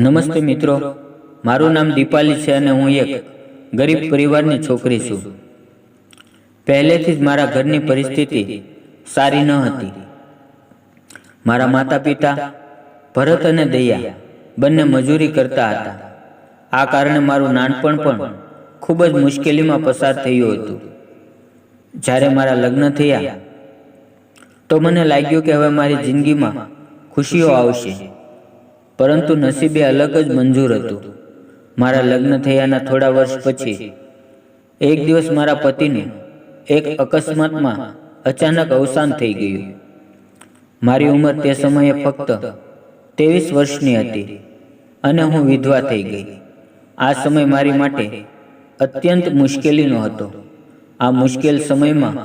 નમસ્તે મિત્રો. મારું નામ દીપાલી છે અને હું એક ગરીબ પરિવારની છોકરી છું. પહેલેથી જ મારા ઘરની પરિસ્થિતિ સારી ન હતી. મારા માતા પિતા ભરત અને દયા બંને મજૂરી કરતા હતા. આ કારણે મારું નાનપણ પણ ખૂબ જ મુશ્કેલીમાં પસાર થયું હતું. જ્યારે મારા લગ્ન થયા તો મને લાગ્યું કે હવે મારી જિંદગીમાં ખુશીઓ આવશે. પરંતુ નસીબે અલગ જ મંજૂર હતું. મારા લગ્ન થયાના થોડા વર્ષ પછી, એક દિવસ મારા પતિનું એક અકસ્માતમાં અચાનક અવસાન થઈ ગયું. મારી ઉંમર તે સમયે ફક્ત ત્રેવીસ વર્ષની હતી અને હું વિધવા થઈ ગઈ. આ સમય મારી માટે અત્યંત મુશ્કેલીનો હતો. આ મુશ્કેલ સમયમાં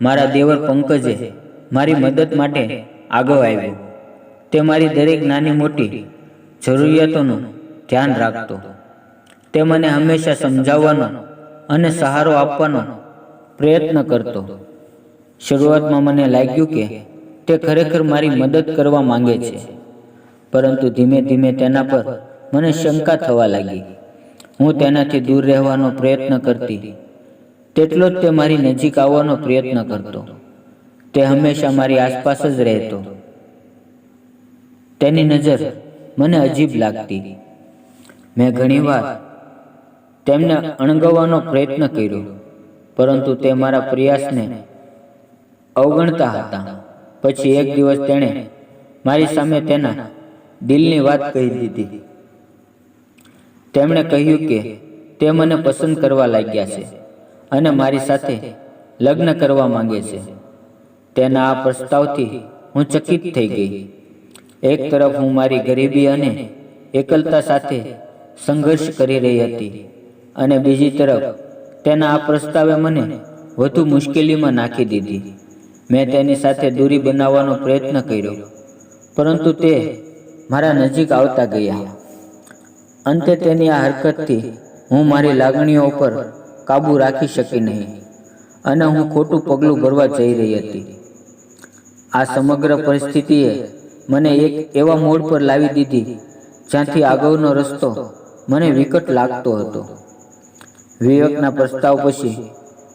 મારા દેવર પંકજે મારી મદદ માટે આગળ આવ્યો. તે મારી દરેક નાની મોટી જરૂરિયાતોનું ધ્યાન રાખતો. તે મને હંમેશા સમજાવવાનો અને સહારો આપવાનો પ્રયત્ન કરતો. શરૂઆતમાં મને લાગ્યું કે તે ખરેખર મારી મદદ કરવા માંગે છે. પરંતુ ધીમે ધીમે તેના પર મને શંકા થવા લાગી. હું તેનાથી દૂર રહેવાનો પ્રયત્ન કરતી. તેટલો જ તે મારી નજીક આવવાનો પ્રયત્ન કરતો. તે હંમેશા મારી આસપાસ જ રહેતો. તેની નજર મને અજીબ લાગતી. મેં ઘણીવાર તેમને અણગવાનો પ્રયત્ન કર્યો, પરંતુ તે મારા પ્રયાસને અવગણતા હતા. પછી એક દિવસ તેણે મારી સામે તેના દિલની વાત કહી દીધી. તેમણે કહ્યું કે તે મને પસંદ કરવા લાગ્યા છે અને મારી સાથે લગ્ન કરવા માંગે છે. તેના આ પ્રસ્તાવથી હું ચકિત થઈ ગઈ. એક તરફ હું મારી ગરીબી અને એકલતા સાથે સંઘર્ષ કરી રહી હતી અને બીજી તરફ તેના આ પ્રસ્તાવે મને વધુ મુશ્કેલીમાં નાખી દીધી. મેં તેની સાથે દૂરી બનાવવાનો પ્રયત્ન કર્યો, પરંતુ તે મારા નજીક આવતા ગયા. અંતે તેની આ હરકતથી હું મારી લાગણીઓ પર કાબૂ રાખી શકી નહીં અને હું ખોટું પગલું ભરવા જઈ રહી હતી. આ સમગ્ર પરિસ્થિતિએ મને એક એવા મોડ પર લાવી દીધી, જ્યાંથી આગળનો રસ્તો મને વિકટ લાગતો હતો. વિવેકના પ્રસ્તાવ પછી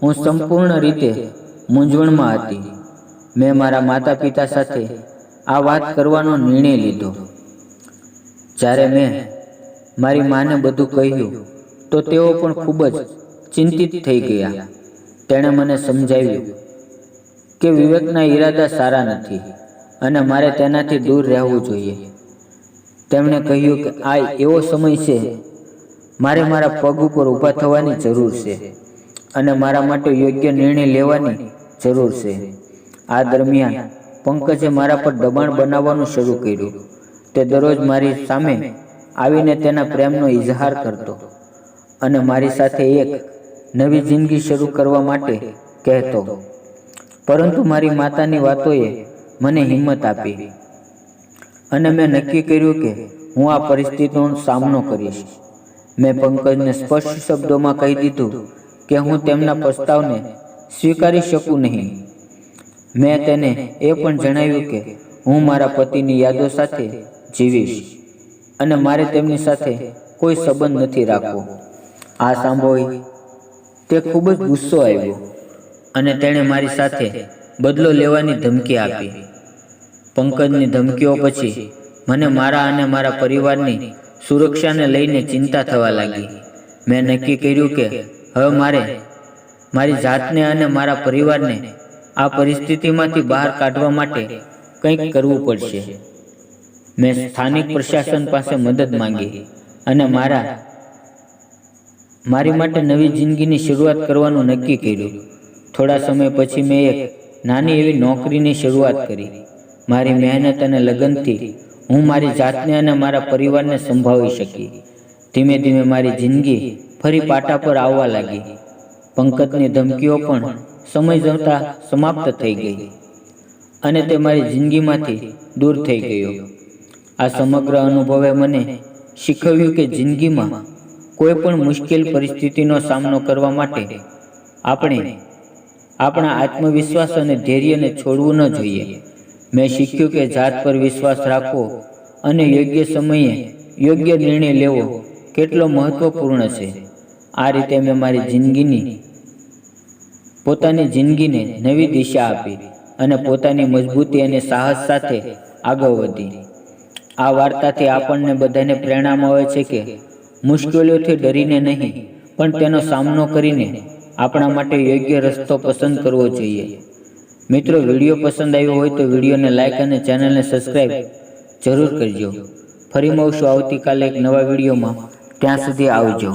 હું સંપૂર્ણ રીતે મૂંઝવણમાં હતી. મેં મારા માતા પિતા સાથે આ વાત કરવાનો નિર્ણય લીધો. જ્યારે મેં મારી માને બધું કહ્યું, તો તેઓ પણ ખૂબ જ ચિંતિત થઈ ગયા. તેણે મને સમજાવ્યું કે વિવેકના ઈરાદા સારા નથી. અને મારે તેનાથી દૂર રહેવું જોઈએ. તેમણે કહ્યું કે આ એવો સમય છે, મારે મારા પગ ઉપર ઊભા થવાની જરૂર છે અને મારા માટે યોગ્ય નિર્ણય લેવાની જરૂર છે. આ દરમિયાન પંકજે મારા પર દબાણ બનાવવાનું શરૂ કર્યું. તે દરરોજ મારી સામે આવીને તેના પ્રેમનો ઇઝહાર કરતો અને મારી સાથે એક નવી જિંદગી શરૂ કરવા માટે કહેતો. પરંતુ મારી માતાની વાતોએ મને હિંમત આપી. અને મેં નક્કી કર્યું કે હું આ પરિસ્થિતિનો સામનો કરીશ. મેં પંકજને સ્પષ્ટ શબ્દોમાં કહી દીધું કે હું તેમના પ્રસ્તાવને સ્વીકારી શકું નહીં. મેં તેને એ પણ જણાવ્યું કે હું મારા પતિની યાદો સાથે જીવીશ અને મારે તેમની સાથે કોઈ સંબંધ નથી રાખવો. આ સાંભળી તે ખૂબ જ ગુસ્સો આવ્યો અને તેણે મારી સાથે બદલો લેવાની ધમકી આપી. પંકજની ધમકીઓ પછી મને મારા અને મારા પરિવારની સુરક્ષાને લઈને ચિંતા થવા લાગી. મેં નક્કી કર્યું કે હવે મારે મારી જાતને અને મારા પરિવારને આ પરિસ્થિતિમાંથી બહાર કાઢવા માટે કંઈક કરવું પડશે. મેં સ્થાનિક પ્રશાસન પાસે મદદ માંગી અને મારા મારી માટે નવી જિંદગીની શરૂઆત કરવાનું નક્કી કર્યું. થોડા સમય પછી મેં એક નાની એવી નોકરીની શરૂઆત કરી. મારી મહેનત અને લગનથી હું મારી જાતને અને મારા પરિવારને સંભાળી શકી. ધીમે ધીમે મારી જિંદગી ફરી પાટા પર આવવા લાગી. પંકજની ધમકીઓ પણ સમય જતા સમાપ્ત થઈ ગઈ અને તે મારી જિંદગીમાંથી દૂર થઈ ગયો. આ સમગ્ર અનુભવે મને શીખવ્યું કે જિંદગીમાં કોઈ પણ મુશ્કેલ પરિસ્થિતિનો સામનો કરવા માટે આપણે આપણા આત્મવિશ્વાસ અને ધૈર્યને છોડવું ન જોઈએ. મેં શીખ્યું કે જાત પર વિશ્વાસ રાખવો અને યોગ્ય સમયે યોગ્ય નિર્ણય લેવો કેટલો મહત્વપૂર્ણ છે. આ રીતે મેં મારી જિંદગીની, પોતાની જિંદગીને નવી દિશા આપી અને પોતાની મજબૂતી અને સાહસ સાથે આગળ વધી. આ વાર્તાથી આપણને બધાને પ્રેરણા મળે છે કે મુશ્કેલીઓથી ડરીને નહીં, પણ તેનો સામનો કરીને આપણા માટે યોગ્ય રસ્તો પસંદ કરવો જોઈએ. મિત્રો વીડિયો પસંદ આવ્યો હોય તો વિડીયોને લાઇક અને ચેનલને સબસ્ક્રાઈબ જરૂર કરજો. ફરી મળશું આવતીકાલે એક નવા વિડીયોમાં. ત્યાં સુધી આવજો.